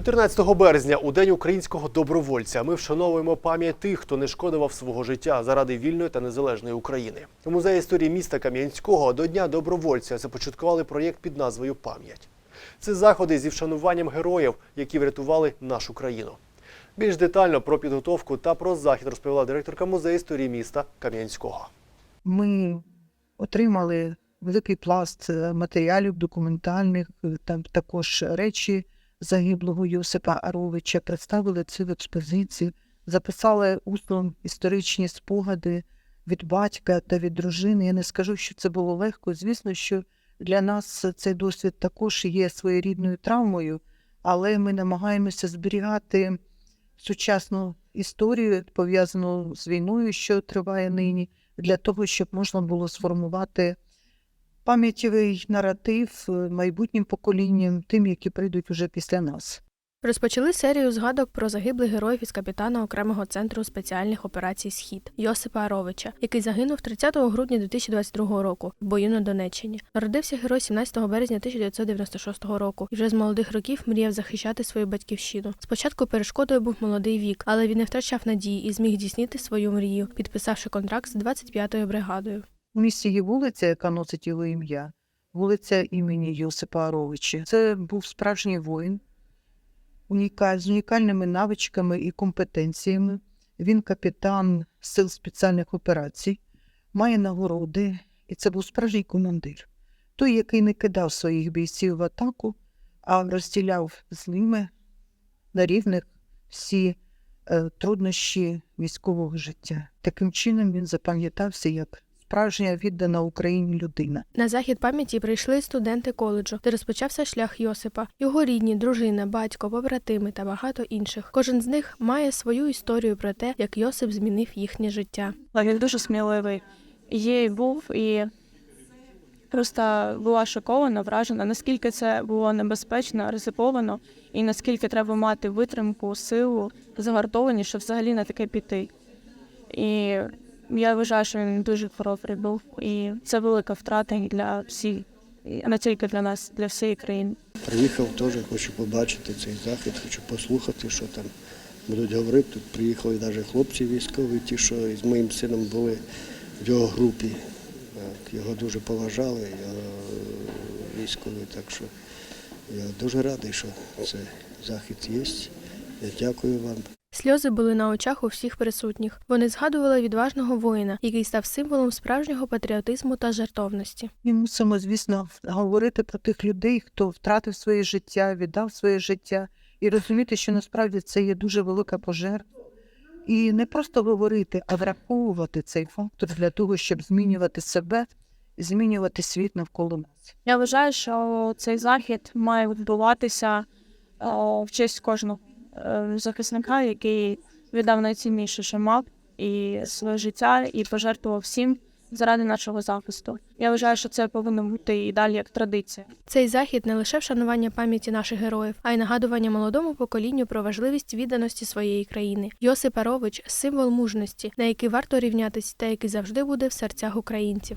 14 березня, у день українського добровольця, ми вшановуємо пам'ять тих, хто не шкодував свого життя заради вільної та незалежної України. У музеї історії міста Кам'янського до Дня добровольця започаткували проєкт під назвою Пам'ять. Це заходи зі вшануванням героїв, які врятували нашу країну. Більш детально про підготовку та про захід розповіла директорка музею історії міста Кам'янського. Ми отримали великий пласт е, матеріалів документальних, е, там також речі загиблого Йосипа Аровича, представили це в експозиції, записали усно історичні спогади від батька та від дружини. Я не скажу, що це було легко. Звісно, що для нас цей досвід також є своєрідною травмою, але ми намагаємося зберігати сучасну історію, пов'язану з війною, що триває нині для того, щоб можна було сформувати пам'ятєвий наратив майбутнім поколінням, тим, які прийдуть уже після нас. Розпочали серію згадок про загиблих героїв із капітана окремого центру спеціальних операцій Схід Йосипа Аровича, який загинув 30 грудня 2022 року в бою на Донеччині. Народився герой 17 березня 1996 року і вже з молодих років мріяв захищати свою батьківщину. Спочатку перешкодою був молодий вік, але він не втрачав надії і зміг здійснити свою мрію, підписавши контракт з 25-ю бригадою. У місті є вулиця, яка носить його ім'я, вулиця імені Йосипа Аровича. Це був справжній воїн з унікальними навичками і компетенціями. Він капітан сил спеціальних операцій, має нагороди, і це був справжній командир. Той, який не кидав своїх бійців в атаку, а розділяв з ними на рівних всі е, труднощі військового життя. Таким чином він запам'ятався як справжня віддана Україні людина. На захід пам'яті прийшли студенти коледжу, де розпочався шлях Йосипа, його рідні, дружина, батько, побратими та багато інших. Кожен з них має свою історію про те, як Йосип змінив їхнє життя. Він дуже сміливий. Є і був, і просто була шокована, вражена, наскільки це було небезпечно, ризиковано, і наскільки треба мати витримку, силу, загартованість, щоб взагалі на таке піти. І я вважаю, що він дуже хоробрий був, і це велика втрата для всіх, не тільки для нас, для всієї країни. Приїхав теж, хочу побачити цей захід, хочу послухати, що там будуть говорити. Тут приїхали навіть хлопці військові, ті, що з моїм сином були в його групі. Його дуже поважали, його військові, так що я дуже радий, що цей захід є. Я дякую вам. Сльози були на очах у всіх присутніх. Вони згадували відважного воїна, який став символом справжнього патріотизму та жертовності. Ми мусимо, звісно, говорити про тих людей, хто втратив своє життя, віддав своє життя, і розуміти, що насправді це є дуже велика пожертва. І не просто говорити, а враховувати цей фактор для того, щоб змінювати себе, змінювати світ навколо нас. Я вважаю, що цей захід має відбуватися е, в честь кожного захисника, який віддав найцінніше, що мав, і своє життя, і пожертвував всім заради нашого захисту. Я вважаю, що це повинно бути і далі як традиція. Цей захід не лише вшанування пам'яті наших героїв, а й нагадування молодому поколінню про важливість відданості своєї країни. Йосип Арович символ мужності, на який варто рівнятись та який завжди буде в серцях українців.